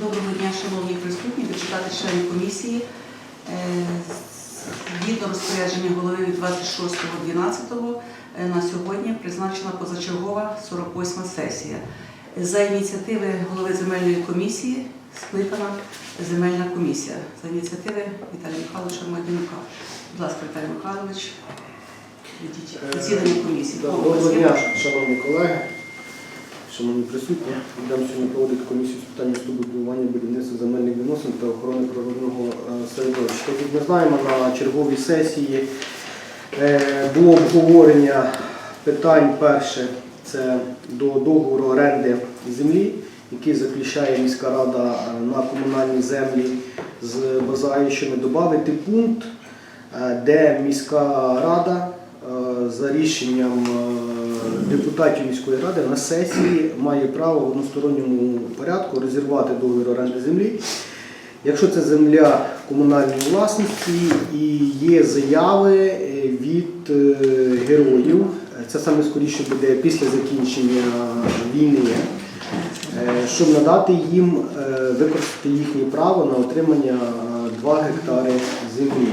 Доброго дня, шановні присутні, депутати члени комісії. Е, Згідно розпорядження голови від 26.12 е, на сьогодні призначена позачергова 48 сесія. За ініціативи голови земельної комісії скликана земельна комісія. За ініціативи Віталія Михайловича Мадінюка. Будь ласка, Віталій Михайлович, ведіть засідання комісії. Доброго дня, шановні колеги, шановні присутні. Будемо сьогодні проводити комісію з питань містобудування, будівництва земельних відносин та охорони природного е, середовища. Так ми знаємо, на черговій сесії е, було обговорення питань перше це до договору оренди землі, який заключає міська рада е, на комунальні землі з бажаючими додати пункт, де міська рада за рішенням депутатів міської ради на сесії має право в односторонньому порядку розірвати договір оренди землі. Якщо це земля комунальної власності і є заяви е, від е, героїв, це саме скоріше буде після закінчення війни, е, щоб надати їм е, використати їхнє право на отримання е, 2 гектари землі.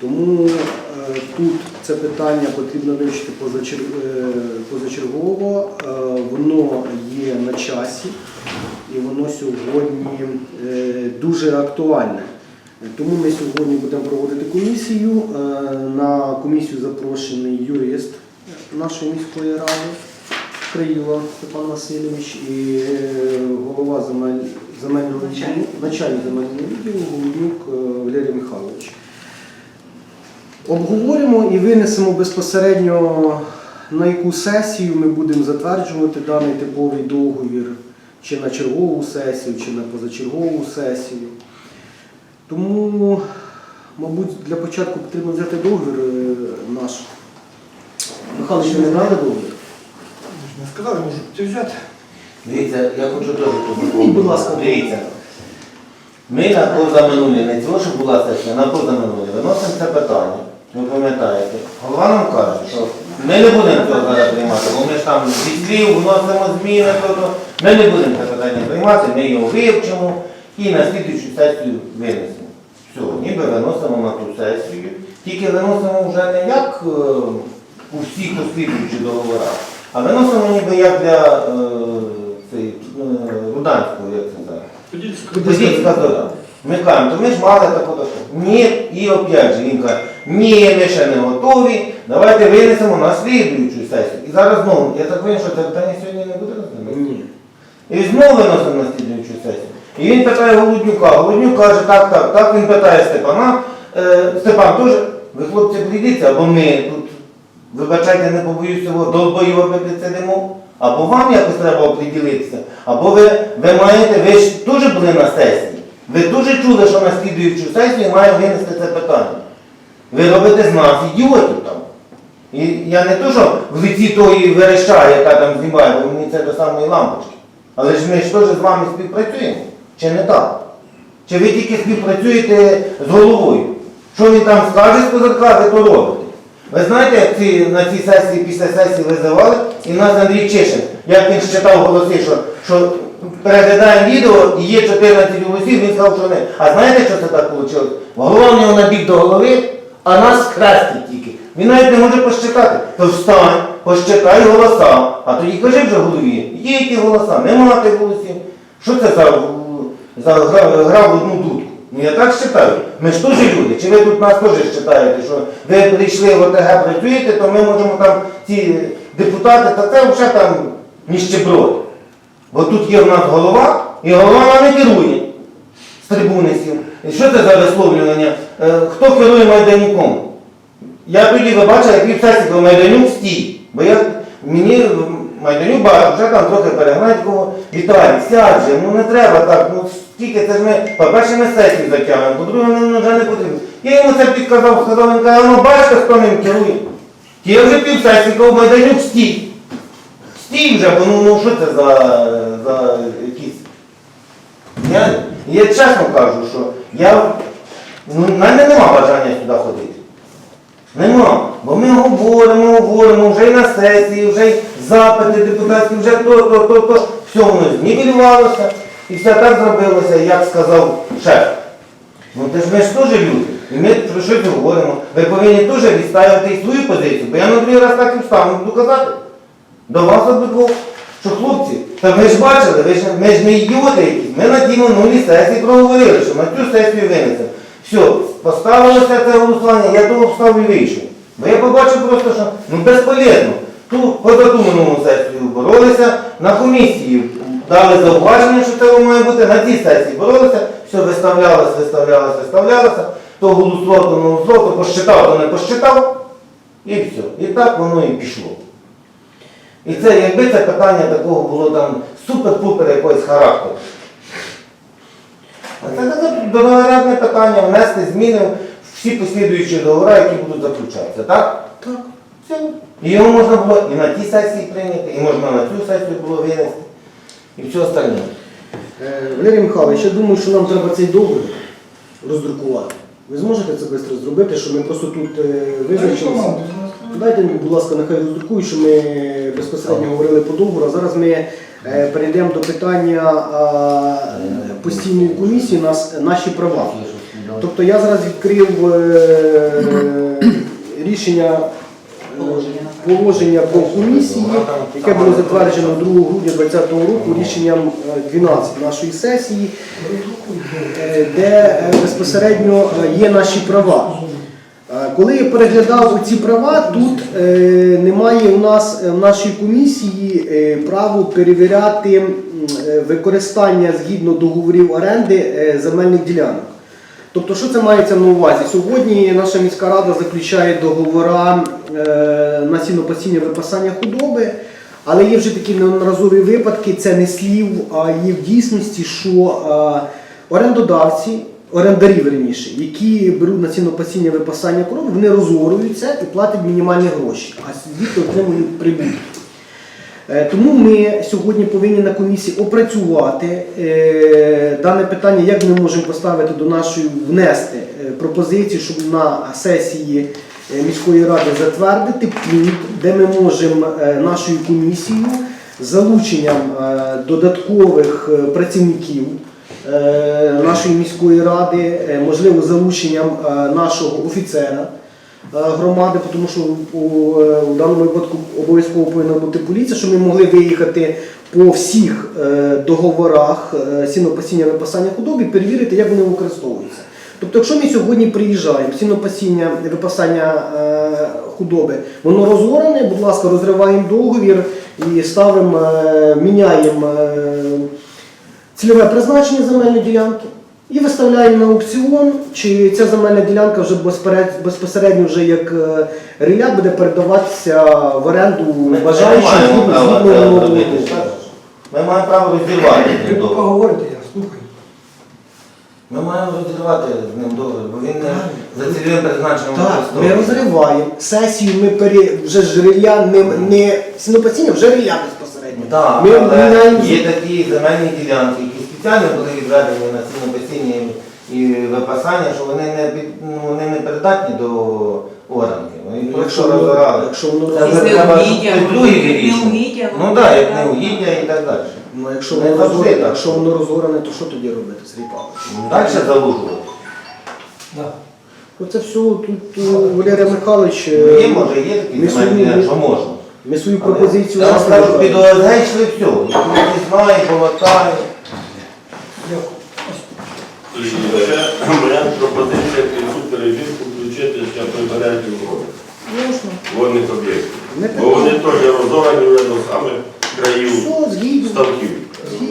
Тому е, тут це питання потрібно вивчити е, позачергово. Е, Воно є на часі і воно сьогодні е, дуже актуальне. Тому ми сьогодні будемо проводити комісію. На комісію запрошений юрист нашої міської ради Криїло Степан Васильович і голова земель, земельного відділу, начальник земельного відділу Голоднюк е, Валерій Михайлович. Обговоримо і винесемо безпосередньо на яку сесію ми будемо затверджувати даний типовий договір, чи на чергову сесію, чи на позачергову сесію. Тому, мабуть, для початку потрібно взяти договір е, наш. Михайло, ще не знали договір? Не сказали, можете взяти. Дивіться, я хочу теж тут. Будь ласка. Дивіться. Ми на позаминулі, не цього, що була сесія, на позаминулі виносимо це питання. Ви пам'ятаєте? Голова нам каже, що ми не будемо цього зараз приймати, бо ми ж там зі слів вносимо зміни, тобто ми не будемо це питання приймати, ми його вивчимо і на слідуючу сесію винесемо. Все, ніби виносимо на ту сесію, тільки виносимо вже не як е, у всіх послідуючих договорах, а виносимо ніби як для е, цей, е, Руданського, як це зараз. Подільська зора. Ми кажемо, то ми ж мали таку таку. Ні, і опять же він каже, ні, ми ще не готові, давайте винесемо на слідуючу сесію. І зараз знову, я так розумію, що це питання сьогодні не буде розглянути. Ні. І знову виносимо на слідуючу сесію. І він питає Голоднюка. Голоднюк каже, так, так, так, він питає Степана. Е, Степан теж, ви хлопці прийдіться, або ми тут, вибачайте, не побоюсь цього, долбоєве сидимо, або вам якось треба оприділитися, або ви, ви маєте, ви ж теж були на сесії. Ви дуже чули, що на слідуючу сесію має винести це питання. Ви робите з нас ідіотів там. І я не то, що в лиці тої вереща, яка там знімає, бо мені це до самої лампочки. Але ж ми ж теж з вами співпрацюємо. Чи не так? Чи ви тільки співпрацюєте з головою? Що він там скаже з позакази, то робите. Ви знаєте, як ці, на цій сесії, після сесії визивали, і нас Андрій Чишин, як він читав голоси, що, що переглядаємо відео і є 14 голосів, він сказав, що не. А знаєте, що це так вийшло? Голова в нього набіг до голови, а нас хрестить тільки. Він навіть не може пощекати. То встань, пощекай голоса. А тоді кажи вже голові, є ті голоса, нема тих голосів. Що це за, за гра, гра в одну дудку? Ну я так вважаю. Ми ж теж люди. Чи ви тут нас теж вважаєте, що ви прийшли в ОТГ працюєте, то ми можемо там ці депутати, та це вже там ніщеброд. Бо тут є в нас голова, і голова нами керує з трибуни сів. І що це за висловлювання? Е, Хто керує Майданюком? Я тоді ви бачили, як пів Майданюк стій. Бо я, мені Майданюк вже там трохи перегнать кого. Віталій, сядь же, ну не треба так. Ну скільки це ж ми, по-перше, ми сесію затягнемо, по-друге, нам вже не потрібно. Я йому це підказав, сказав, він каже, ну бачите, хто ним керує. Ті вже пів сесії, Майданюк стій. Стій вже, бо ну, ну що це за, за якісь. Я, я чесно кажу, що я, ну, в мене нема бажання сюди ходити. Нема. Бо ми говоримо, говоримо, вже й на сесії, вже й запити депутатські, вже то, то, то, то. Все воно знівелювалося. І все так зробилося, як сказав шеф. Ну ти ж ми ж теж люди. І ми про щось говоримо. Ви повинні теж відставити свою позицію, бо я на другий раз так і встану, буду казати. До вас обидвох, що хлопці, та ви ж бачили, ви ж, ми ж не ідіоти якісь. Ми на тій минулій сесії проговорили, що на цю сесію винесемо. Все, поставилося це голосування, я того встав і вийшов. Бо я побачив просто, що ну безполезно. Ту, поза ту минулу сесію боролися, на комісії дали зауваження, що це має бути, на цій сесії боролися, все виставлялося, виставлялося, виставлялося, то голосував, то не голосував, то посчитав, то не посчитав, і все. І так воно і пішло. І це, якби це питання такого було там супер-пупер якогось характеру. А це таке питання, внести зміни в всі послідуючі договори, які будуть заключатися, так? Так. Все. І його можна було і на тій сесії прийняти, і можна на цю сесію було винести, і все остальне. Е, Валерій Михайлович, я думаю, що нам треба цей договір роздрукувати. Ви зможете це швидко зробити, що ми просто тут е, визначилися? Дайте мені, будь ласка, нехай роздрукують, що ми безпосередньо говорили по договору. А зараз ми е, перейдемо до питання постійної комісії нас, наші права. Тобто я зараз відкрив е, рішення Положення. положення про комісії, яке було затверджено 2 грудня 2020 року рішенням е, 12 нашої сесії, е, де е, безпосередньо е, є наші права. Е, Коли я переглядав ці права, тут е, немає у нас е, в нашій комісії е, право перевіряти е, використання згідно договорів оренди е, земельних ділянок. Тобто, що це мається на увазі? Сьогодні наша міська рада заключає договори е, на сінопасіння випасання худоби, але є вже такі неодноразові випадки, це не слів, а є в дійсності, що е, орендодавці, орендарі верніше, які беруть на сінопасіння випасання корови, вони розорюються і платять мінімальні гроші, а звідти отримують прибуток. Е, Тому ми сьогодні повинні на комісії опрацювати е, дане питання, як ми можемо поставити до нашої внести е, пропозицію, щоб на сесії е, міської ради затвердити пункт, де ми можемо е, нашою комісією залученням е, додаткових е, працівників е, нашої міської ради, е, можливо, залученням е, нашого офіцера е, громади, тому що у, е, даному випадку обов'язково повинна бути поліція, щоб ми могли виїхати по всіх е, договорах е, сінопасіння випасання худоби перевірити, як вони використовуються. Тобто, якщо ми сьогодні приїжджаємо, сінопасіння випасання е, худоби, воно розгорене, будь ласка, розриваємо договір і ставимо, е, міняємо е, цільове призначення земельної ділянки і виставляємо на аукціон, чи ця земельна ділянка вже безпосередньо вже як е, рілля буде передаватися в оренду бажаючим. Ми маємо право розірвати Ви цей поки договір. говорите, я слухаю. Ми маємо розірвати з ним договір, бо він не за цільовим призначенням Так, ми розриваємо. Сесію ми пере... вже ж рілля не, не сінопасіння, вже рілля безпосередньо. Так, Ми але міняємо є такі земельні ділянки, які спеціально були відведені на сінопаційні і випасання, що вони не, під, ну, вони не придатні до оранки. Ну, просто Якщо розорали. якщо воно Це вже Із треба неугіддя, Ну так, як треба. неугіддя і так далі. Ну, якщо Не воно завжди розгорене, так. якщо воно розгорене, то що тоді робити, Сергій Павлович? Далі залужувати. Да. Ну це все тут е, Валерій Михайлович. е, Ну, Є, може, є такі ми земельні свою- що можна. Ми свою пропозицію Я вам скажу, під. ОСГ йшли все. Не знає, болотає. Дякую. І ще моя пропозиція цю перевірку включити прибережні угоди водних об'єктів. Бо вони теж розорені вже до самих країв ставків.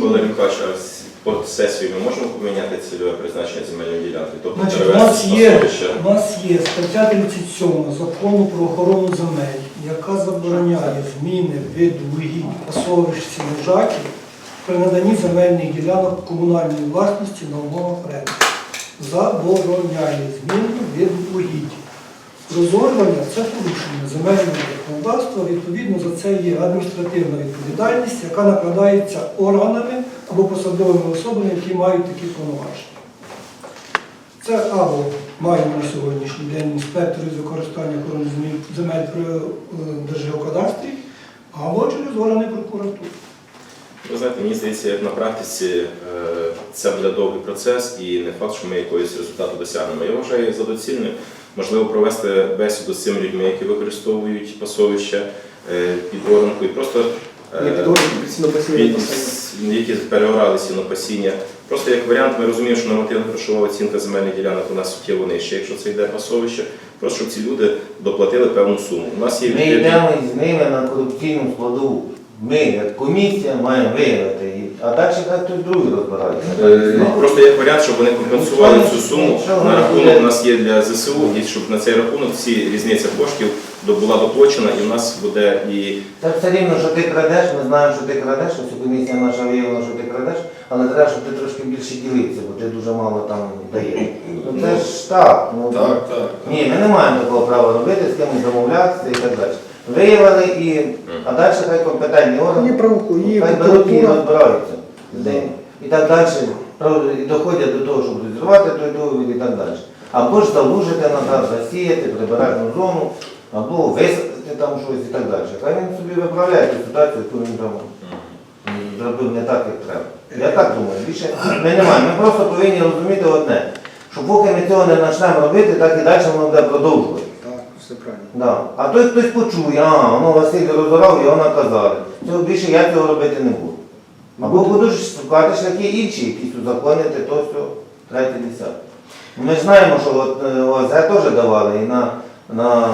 Валерій Михайлович, а с- під сесію ми можемо поміняти цільове призначення земельної ділянки? Тобто Значить, у нас є, у нас є стаття 37 закону про охорону земель, яка забороняє зміни виду угідь пасовищ сіножаків при наданні земельних ділянок комунальної власності на умовах оренди. Забороняє зміну виду угідь. Розорвання це порушення земельного законодавства. Відповідно за це є адміністративна відповідальність, яка накладається органами або посадовими особами, які мають такі повноваження. Це або маємо на сьогоднішній день інспектори з використання земель при е, Держгеокадастрі, або через органи прокуратури. Ви знаєте, мені здається, як на практиці е, це буде довгий процес і не факт, що ми якогось результату досягнемо. Я вважаю за доцільне, можливо, провести бесіду з цими людьми, які використовують пасовища е, під оранку, і просто е, під які переорали сінопасіння. Просто як варіант, ми розуміємо, що нормативна грошова оцінка земельних ділянок у нас суттєво нижча, якщо це йде пасовище, просто щоб ці люди доплатили певну суму. У нас є Ми йдемо з ними на корупційну складову. Ми, як комісія, маємо виявити її, а далі хай хтось другий розбирається. Е, Просто як варіант, щоб вони компенсували цю суму на рахунок у нас є для ЗСУ, і щоб на цей рахунок всі різниця коштів була доплачена, і в нас буде і Це все рівно, що ти крадеш, ми знаємо, що ти крадеш, ось комісія наша виявила, що ти крадеш, але треба, щоб ти трошки більше ділився, бо ти дуже мало там даєш. Ну це ж так. Ну, Так, так. Ні, ми не маємо такого права робити, з кимось домовлятися і так далі. Виявили і, а далі хай компетентні органи. Правку, Хай беруть і прокуратура. розбираються з ними. І так далі і доходять до того, щоб розірвати той договір і так далі. Або ж залужити назад, засіяти прибережну зону, або висадити там щось і так далі. Хай він собі виправляє ту ситуацію, яку він там зробив не так, як треба. Я так думаю. Більше ми не маємо. Ми просто повинні розуміти одне, що поки ми цього не почнемо робити, так і далі воно буде продовжувати. Все правильно. Да. А той хтось почує, а, ну Василь розорав, його наказали. Цього більше я цього робити не буду. Або буду ж шукати шляхи інші, якісь узаконити то все, третє десяте. Ми ж знаємо, що от, е, теж давали, і на, на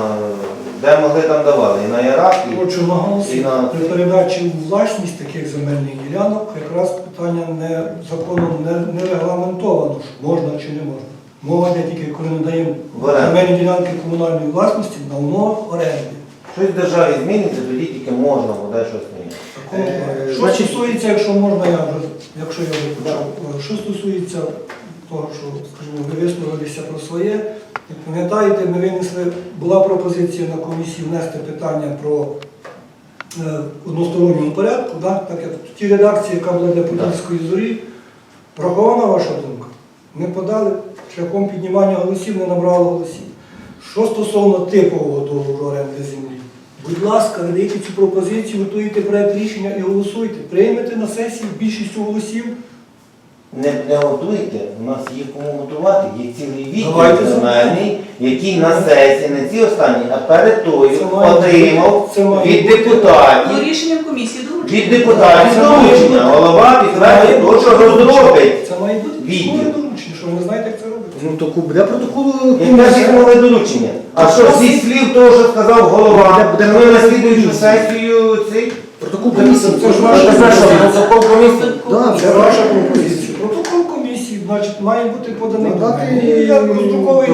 де могли там давали, і на Ярак, і Хочу наголосити, І на- при передачі у власність таких земельних ділянок якраз питання не законом не, не регламентовано, що можна чи не можна. Мова йде тільки, коли ми даємо земельні ділянки комунальної власності на умовах оренди. щось в державі зміниться, тоді тільки можна буде щось змінити. Е. Що стосується, якщо можна, я вже, якщо я вже почав, Е, що стосується того, що скажімо, ви висловилися про своє, як пам'ятаєте, ми винесли, була пропозиція на комісії внести питання про е, односторонньому порядку, да? так як в тій редакції, яка була для Подільської зорі, врахована ваша думка. Ми подали шляхом піднімання голосів, не набрало голосів. Що стосовно типового договору оренди землі, будь ласка, надайте цю пропозицію, готуйте проект рішення і голосуйте. Приймете на сесії більшістю голосів. Не, не готуйте, у нас є кому готувати, є цілий відділ земельний, який на сесії, не ці останні, а перед тою Це має отримав бути- це має від бути- депутатів, Ну, рішенням комісії доручення. від депутатів Це має доручення. бути- Голова підтвердить те, що розробить. Це має бути Відділ. доручення, що ви не знаєте, як це робити. Ну, то буде протокол Яке комісії. письмове доручення? А що зі слів того, що сказав голова, Буде- буде ми на слідуючу сесію цей Протокол комісії. Це ж ваша протокол комісії? Це ваша пропозиція. Протокол комісії, значить, має бути поданий. Ну, дати- І я роздруковую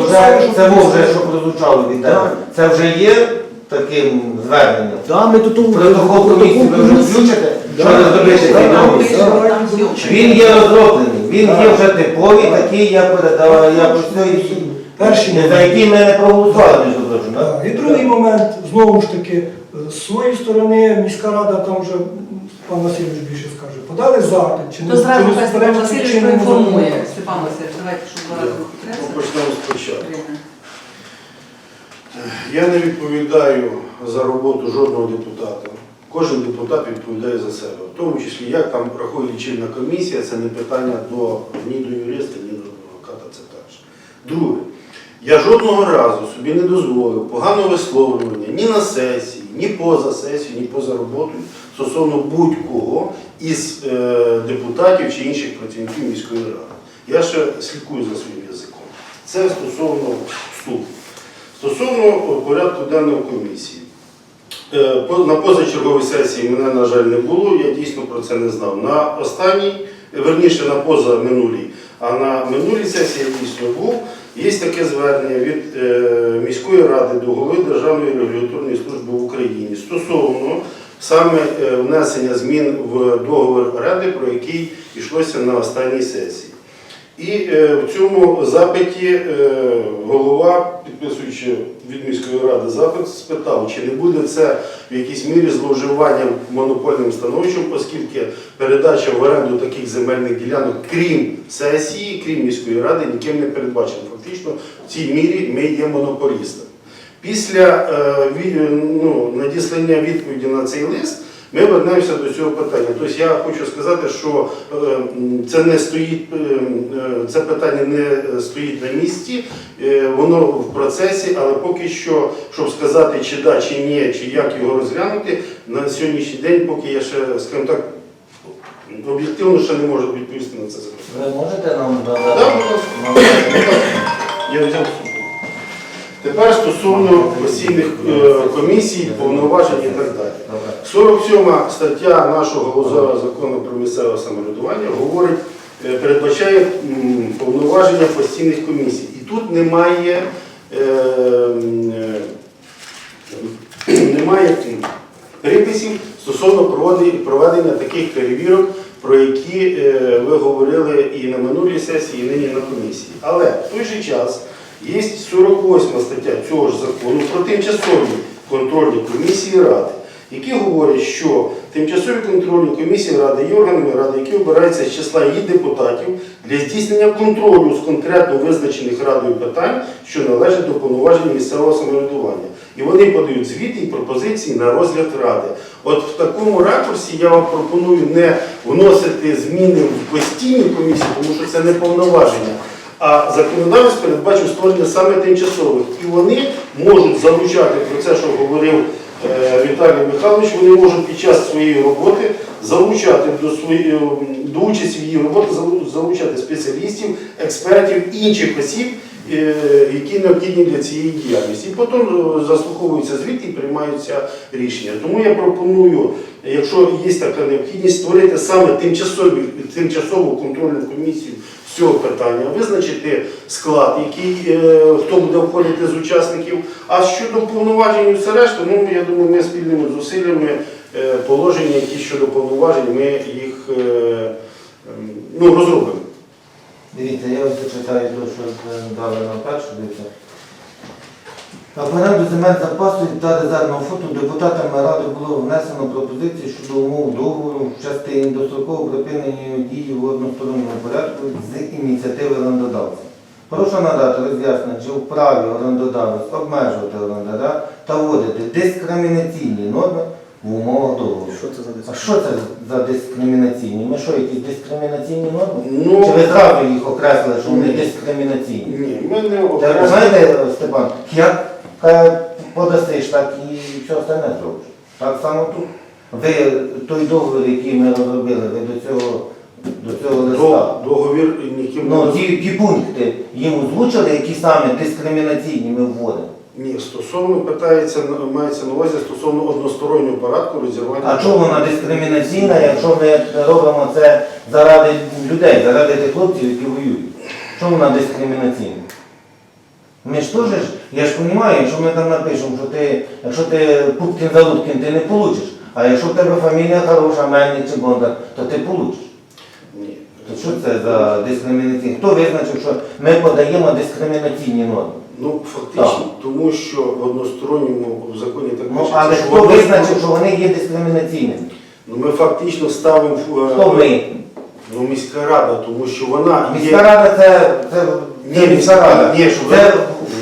це вже що прозвучало від тебе. Це вже є таким зверненням. Да, ми тут Протокол комісії ви вже включите, що там зйомчик. Він є розроблений, він є вже типовий, такий я передавав, я про це Перший за момент. який ми не проголосували, між прочим. І другий момент, знову ж таки, е, з своєї сторони міська рада, там вже пан Васильович більше скаже, подали запит, чи То зразу чи хай Степан Васильович проінформує. Степан Васильович, давайте, щоб два рази не Ну, почнемо спочатку. Я не відповідаю за роботу жодного депутата. Кожен депутат відповідає за себе. В тому числі, як там рахує лічильна комісія, це не питання до, ні до юриста, ні до адвоката, це теж. Друге, я жодного разу собі не дозволив поганого висловлювання ні на сесії, ні поза сесією, ні поза роботою стосовно будь-кого із е, депутатів чи інших працівників міської ради. Я ще слідкую за своїм язиком. Це стосовно вступу. Стосовно порядку денного комісії. Е, На позачерговій сесії мене, на жаль, не було, я дійсно про це не знав. На останній, верніше на позаминулій, а на минулій сесії я дійсно був. Є таке звернення від е, міської ради до голови Державної регуляторної служби в Україні стосовно саме е, внесення змін в договір оренди, про який йшлося на останній сесії. І е, в цьому запиті е, голова, підписуючи від міської ради запит, спитав, чи не буде це в якійсь мірі зловживанням монопольним становищем, оскільки передача в оренду таких земельних ділянок, крім сесії, крім міської ради, ніким не передбачена. Фактично, в цій мірі ми є монополістами. Після е, ну, надіслання відповіді на цей лист Ми вернемося до цього питання. Тобто я хочу сказати, що е, це не стоїть, е, е, це питання не стоїть на місці, воно в процесі, але поки що, щоб сказати, чи да, чи ні, чи як його розглянути, на сьогоднішній день, поки я ще, скажімо так, об'єктивно ще не можу відповісти на це запитання. Ви можете нам Да, додати? Я взяв. Тепер стосовно постійних е, комісій, повноважень і так далі. Добре. 47 стаття нашого закону про місцеве самоврядування говорить, е, передбачає повноваження постійних комісій. І тут немає, е, немає приписів стосовно проведення таких перевірок, про які ви говорили і на минулій сесії, і нині на комісії. Але в той же час є 48 стаття цього ж закону про тимчасові контрольні комісії Ради, які говорять, що тимчасові контрольні комісії Ради є органами Ради, які обираються з числа її депутатів для здійснення контролю з конкретно визначених Радою питань, що належать до повноважень місцевого самоврядування. І вони подають звіти і пропозиції на розгляд Ради. От в такому ракурсі я вам пропоную не вносити зміни в постійні комісії, тому що це не повноваження. А законодавець передбачив створення саме тимчасових. І вони можуть залучати про це, що говорив е, Віталій Михайлович, вони можуть під час своєї роботи залучати до своєї до участі в її роботі, залучати спеціалістів, експертів, інших осіб, е, які необхідні для цієї діяльності. І потім е, заслуховуються звіти і приймаються рішення. Тому я пропоную, якщо є така необхідність, створити саме тимчасові, тимчасову контрольну комісію з цього питання, визначити склад, який, е, хто буде входити з учасників. А щодо повноважень і все решта, ну я думаю, ми спільними зусиллями е, положення, які щодо повноважень, ми їх е, ем, ну, розробимо. Дивіться, я ось зачитаю те, що дали нам першу, дивіться. В оренду земель запасу та резервного фонду депутатами Ради було внесено пропозиції щодо умов договору в частині дострокового припинення дії в односторонньому порядку з ініціативи орендодавця. Прошу надати роз'яснення, чи вправі орендодавець обмежувати орендаря та вводити дискримінаційні норми в умовах договору. Що це за А що це за дискримінаційні? Ми що, якісь дискримінаційні норми? Ну, Чи ви зразу їх окреслили, що вони Ні. дискримінаційні? ні, ми не Та ви окремо. знаєте, Степан, як е, подасиш, так і все остальне зробиш. Так само тут. Ви той договір, який ми розробили, ви до цього, до цього листа. До- Договір ніким Ну, ті, ті пункти їм озвучили, які саме дискримінаційні ми вводимо. Ні, стосовно питається, мається на увазі стосовно одностороннього порядку розірвання. А чому вона дискримінаційна, якщо ми робимо це заради людей, заради тих хлопців, які воюють? Чому вона дискримінаційна? Ми ж теж, я ж розумію, якщо ми там напишемо, що ти, якщо ти Пупкін Залуткін, ти не получиш. А якщо в тебе фамілія хороша, Мельник чи Бондар, то ти получиш. Ні. То що це за дискримінаційні? Хто визначив, що ми подаємо дискримінаційні норми? Ну, фактично, тому що в односторонньому в законі так Ну, пишеться, але що хто визначив, що вони є дискримінаційними? Ну, ми фактично ставимо е, Хто ми? ну, міська рада, тому що вона Міська є. рада це, це, Ні, це міська рада. ні, що ви- Це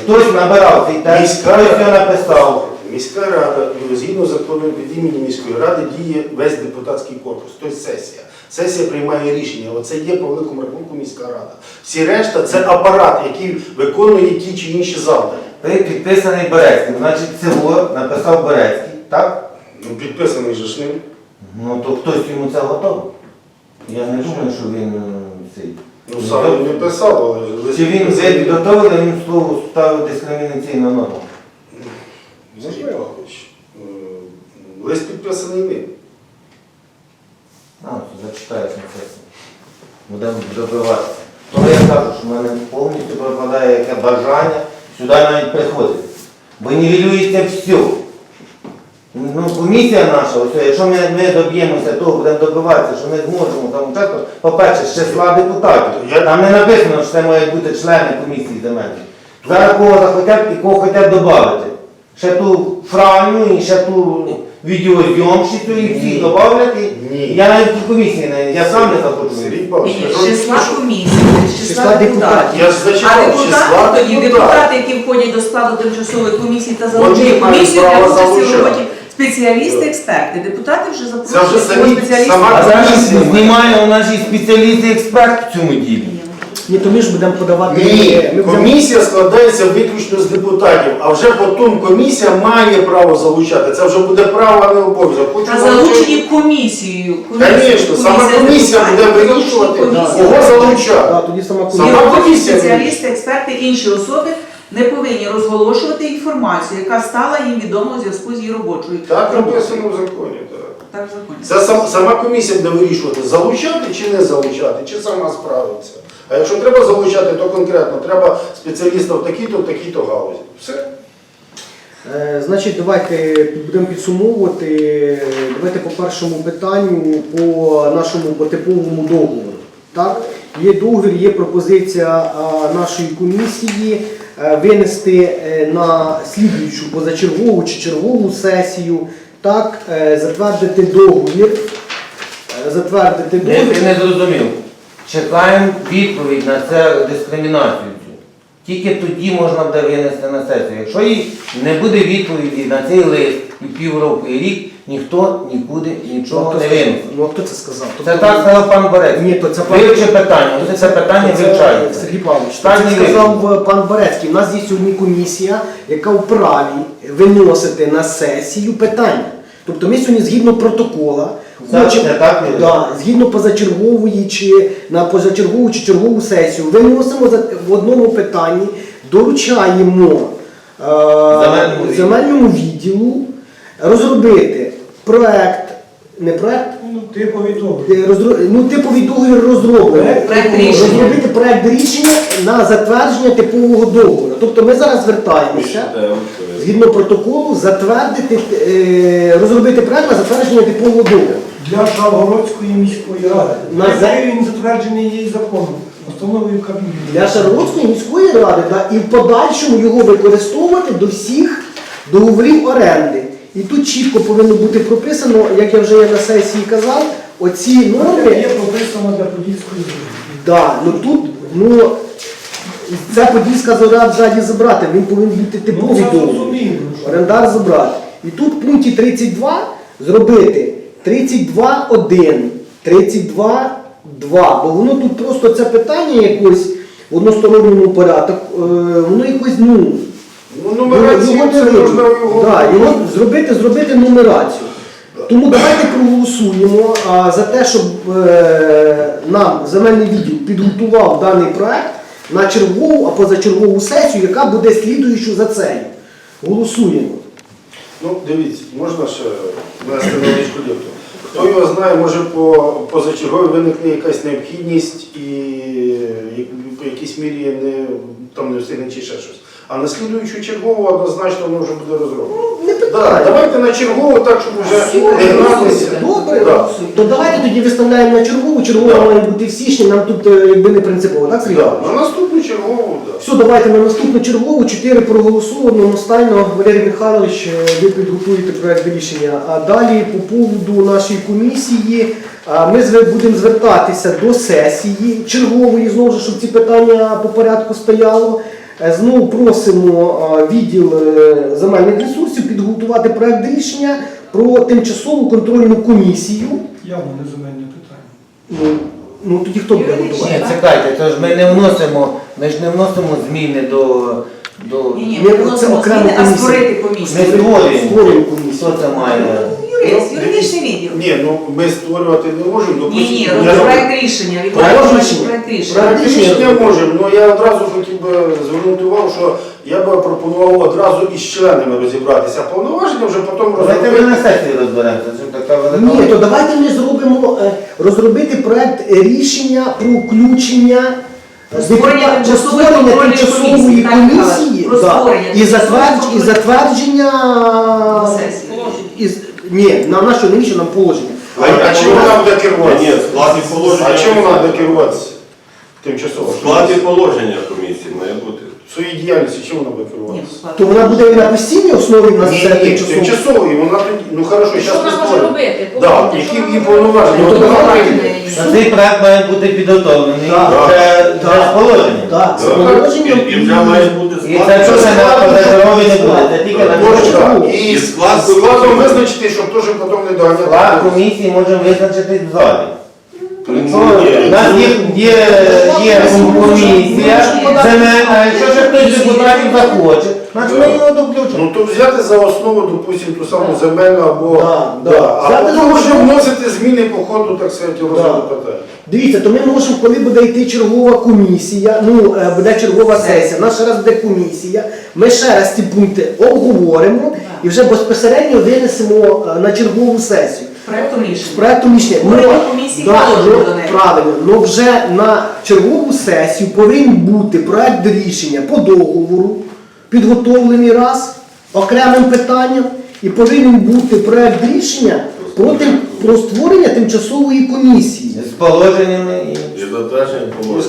хтось набирав цей текст, Міська хтось рада. його написав. Міська рада, ну, згідно закону від імені міської ради, діє весь депутатський корпус, тобто сесія. Сесія приймає рішення. Оце є по великому рахунку міська рада. Всі решта це апарат, який виконує ті чи інші завдання. Ти підписаний Берецьким, значить село написав Берецький, так? Ну, підписаний же ж ним. Ну то хтось йому це готовий. Я не думаю, що він е, цей. Ну, саме не писав, але Чи він вже підготовив, він слово ставив дискримінаційну норму. Можливо. Е, Лист підписаний ним. А, на сесії. Будемо добиватися. Тому я кажу, що в мене повністю пропадає яке бажання сюди навіть приходити. Бо нівелюється все. Ну, комісія наша, ось, якщо ми, ми доб'ємося того, будемо добиватися, що ми зможемо там участвувати, по-перше, з числа депутатів. Там не написано, що це мають бути члени комісії земельної. Зараз кого захотять і кого хочуть додати. Ще ту франю і ще ту відеозйомщицю і всі додавлять. І... Ні. Я навіть в комісії не, я сам не захочу. Сергій Павлович, Ні, я з ж числа комісії, з числа Числа депутатів. Я ж зачитав, А депутати тоді, депутатів. депутати, які входять до складу тимчасової комісії та Вони залучені мають комісію для право участі в роботі Спеціалісти, експерти. Депутати вже Це запрошують вже самі- спеціалістів. сама А зараз знімає у нас і спеціаліст і експерт в цьому ділі. Ні, то ми ж будемо подавати. Ні, ми будемо- комісія складається виключно з депутатів, а вже потім комісія має право залучати. Це вже буде право, а не обов'язок. Хочу Та залучені комісією. Звісно, сама комісія буде вирішувати, комісія. кого залучати. Да, тоді сама Сама комісія. І комісія спеціалісти, експерти, інші особи не повинні розголошувати інформацію, яка стала їм відома у зв'язку з її робочою. Так роботою. написано в законі. Так. Так в законі. Це сам, сама комісія буде вирішувати, залучати чи не залучати, чи сама справиться. А якщо треба залучати, то конкретно треба спеціаліста в такій-то, в такій-то галузі. Все. Е, Значить, давайте будемо підсумовувати. Давайте по першому питанню, по нашому по типовому договору. Так? Є договір, є пропозиція нашої комісії е, винести е, на слідуючу позачергову чи чергову сесію, так, затвердити договір. Затвердити Я договір. не зрозумів. Чекаємо відповідь на це дискримінацію. Тільки тоді можна буде винести на сесію. Якщо їй не буде відповіді на цей лист і півроку, і рік, ніхто нікуди нічого хто не не винесе. Ну, а хто це сказав? Це Тобто- так сказав пан Борець. Ні, то це пан- Вивчи питання, ось це питання Це, вивчається. Сергій Павлович, Так, це сказав е, пан Борецький. У нас є сьогодні комісія, яка вправі виносити на сесію питання. Тобто ми сьогодні згідно протокола хочемо, так, да, згідно позачергової чи на позачергову чи чергову сесію, виносимо в одному питанні, доручаємо е, Земельному відділу. земельному відділу розробити проект, не проект, Ну, типові договір. Е, розро- ну, типовий договір розроблений. Проект рішення. Розробити проект рішення на затвердження типового договору. Тобто ми зараз звертаємося згідно протоколу затвердити, е, розробити проект на затвердження типового договору. Для Шавгородської міської ради. На за- він затверджений її законом, постановою Кабміну. Для Шарлотської міської ради да, і в подальшому його використовувати до всіх договорів оренди. І тут чітко повинно бути прописано, як я вже на сесії казав, оці Є норми. прописано для Подільської землі. Да, ну тут, ну, це Подільська зоря ззаді забрати, він повинен бути Ну, типовий це договір. Орендар забрати. І тут в пункті 32 зробити 32.1, 32.2, бо воно тут просто це питання якось в односторонньому порядку, е, воно якось, ну, Ну, нумерацію його це можна його. Да, його зробити, зробити нумерацію. Тому давайте проголосуємо а, за те, щоб е, нам земельний відділ підготував даний проект на чергову, а позачергову сесію, яка буде слідуючою за цею. Голосуємо. Ну, дивіться, можна ще внести невеличку ліпту. Хто його знає, може по позачергові виникне якась необхідність і по якійсь мірі не, там не встигне чи ще щось. А на слідуючу чергову однозначно воно вже буде розроблено. Ну, Не Да, питання. давайте на чергову так, щоб вже не гнатися. Добре, Да. то давайте тоді виставляємо на чергову. Чергова Да. має бути в січні, нам тут е, якби не принципово, так, Сергій? Да, Іванович? На наступну чергову, так. Все, давайте на наступну чергову. Чотири проголосовано. Одностайно Валерій Михайлович, е, ви підготуєте проект рішення. А далі по поводу нашої комісії а, ми зве- будемо звертатися до сесії чергової, знову ж, щоб ці питання по порядку стояло. Е, Знову просимо відділ е, земельних ресурсів підготувати проект рішення про тимчасову контрольну комісію. Явно не земельне питання. Ну, ну тоді хто буде готувати? Ні, чекайте, це ж ми не вносимо, ми ж не вносимо зміни до. до... Ні, ні, Ми ми вносимо зміни, а створити комісію. створюємо. Створюємо комісію. Хто це має? Юрист, юридичний відділ. Ні, ну ми створювати не можемо, Ні, допустимо. ні, я- проект рішення. Проект рішення. проект рішення. Проект Рішення можемо, але я одразу хотів би звернути увагу, що я би пропонував одразу із членами розібратися, а повноваження вже потім Давайте ми розробити. на сесії розберемося. Що така велика. Ні, то давайте ми зробимо е, розробити проект рішення про включення е, Створення депутат- тимчасової створення контрольної тимчасової комісії, так, комісії Про да, створення і, затвердж, і затвердження На сесії. із, ні, на нашу навіщо нам положення. А, а чим нам буде Ні, керуватися? в складі положення. А чим нам буде керуватися? Тимчасово. В складі положення комісії має бути. Своїй діяльності, чим вона буде керуватися? То вона буде на постійній основі в нас Ні, ні, тимчасово. тимчасово, і вона тоді, ну хорошо, Що зараз ми вона може створимо. робити? Да, які що її може повноваження? Ну, вона. На цей проект має бути підготовлений Так. Так. з положення. Так, Да, з Так. І- І вже має бути І склад. це теж на позачергові не буде, це тільки на місці. І склад складом визначити, щоб теж потім не Склад комісії можемо визначити в залі. Ну, у нас є, є, є комісія, земельна, а якщо ще хтось з депутатів захоче, значить ми його доключимо. Ну то взяти за основу, допустимо, ту саму земельну або Да, да. а Взяти потім вже основу. вносити зміни по ходу, так сказати, розгляду питання. Дивіться, то ми можемо, коли буде йти чергова комісія, ну е, буде чергова сесія, наша ще раз буде комісія, ми ще раз ці пункти обговоримо і вже безпосередньо винесемо е, на чергову сесію. Проектом рішення. проектом рішення. Ми Ну, на комісії да, ну, до неї. правильно, ну вже на чергову сесію повинен бути проект рішення по договору, підготовлений раз окремим питанням, і повинен бути проект рішення про, тим, про створення тимчасової комісії. З положеннями і... І затвердження положення.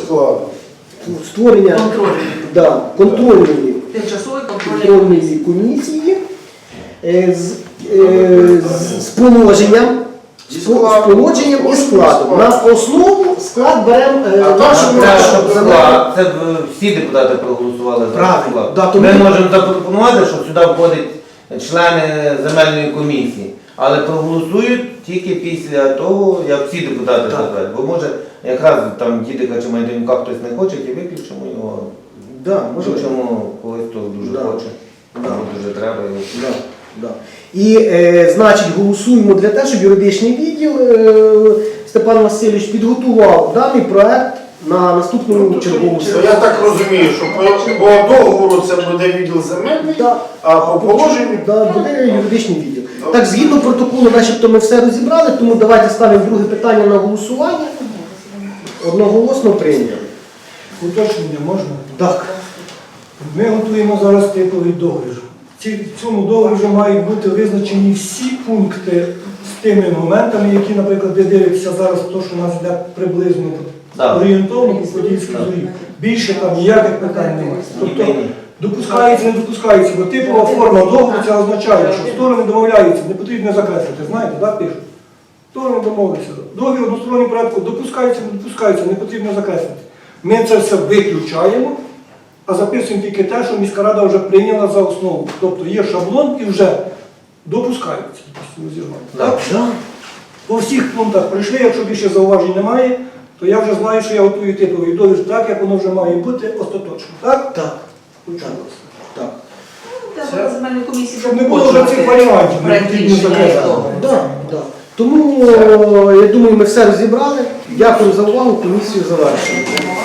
Створення Контрольний. да, контрольної, Тимчасовий контрольний контрольної комісії. комісії е, з, е, з, положенням. І З положенням і складом. На основу склад беремо е, А там, нашого Це, що щоб склад, це б всі депутати проголосували за Правильно, склад. да, Ми можемо запропонувати, що сюди входять члени земельної комісії, але проголосують тільки після того, як всі депутати Так. затвердять. Бо може якраз там дідика чи майданюка хтось не хоче, і виключимо його. Да, можливо. Включимо когось, хто дуже Да. хоче, Да. або дуже треба. його. Да, да. І, е, значить, голосуємо для того, щоб юридичний відділ е, Степан Васильович підготував даний проект на наступну чергову То я так розумію, що по, по договору це буде відділ земельний, Да. а по положенню Да, буде юридичний відділ. Так, згідно протоколу, начебто ми все розібрали, тому давайте ставимо друге питання на голосування. Одноголосно прийнято. Уточнення можна? Так. Ми готуємо зараз типовий договір. В цьому договорі вже мають бути визначені всі пункти з тими моментами, які, наприклад, ви дивитеся зараз, то, що у нас йде приблизно орієнтовно по подільській зорі. Більше там ніяких питань немає. Тобто допускається, не допускається, бо типова форма договору це означає, що сторони домовляються, не потрібно закреслити. Знаєте, так пишуть? Сторони домовляються. Договір односторонній порядку допускається, не допускається, не потрібно закреслити. Ми це все виключаємо, а записуємо тільки те, що міська рада вже прийняла за основу. Тобто є шаблон і вже зірвати. Так. Да. По всіх пунктах прийшли, якщо більше зауважень немає, то я вже знаю, що я готую типовий договір так, як воно вже має бути остаточно. Так? Так. Так. Так. Щоб не було вже цих варіантів, не проект потрібно. Тому, я думаю, ми все розібрали. Дякую за увагу, комісію завершено.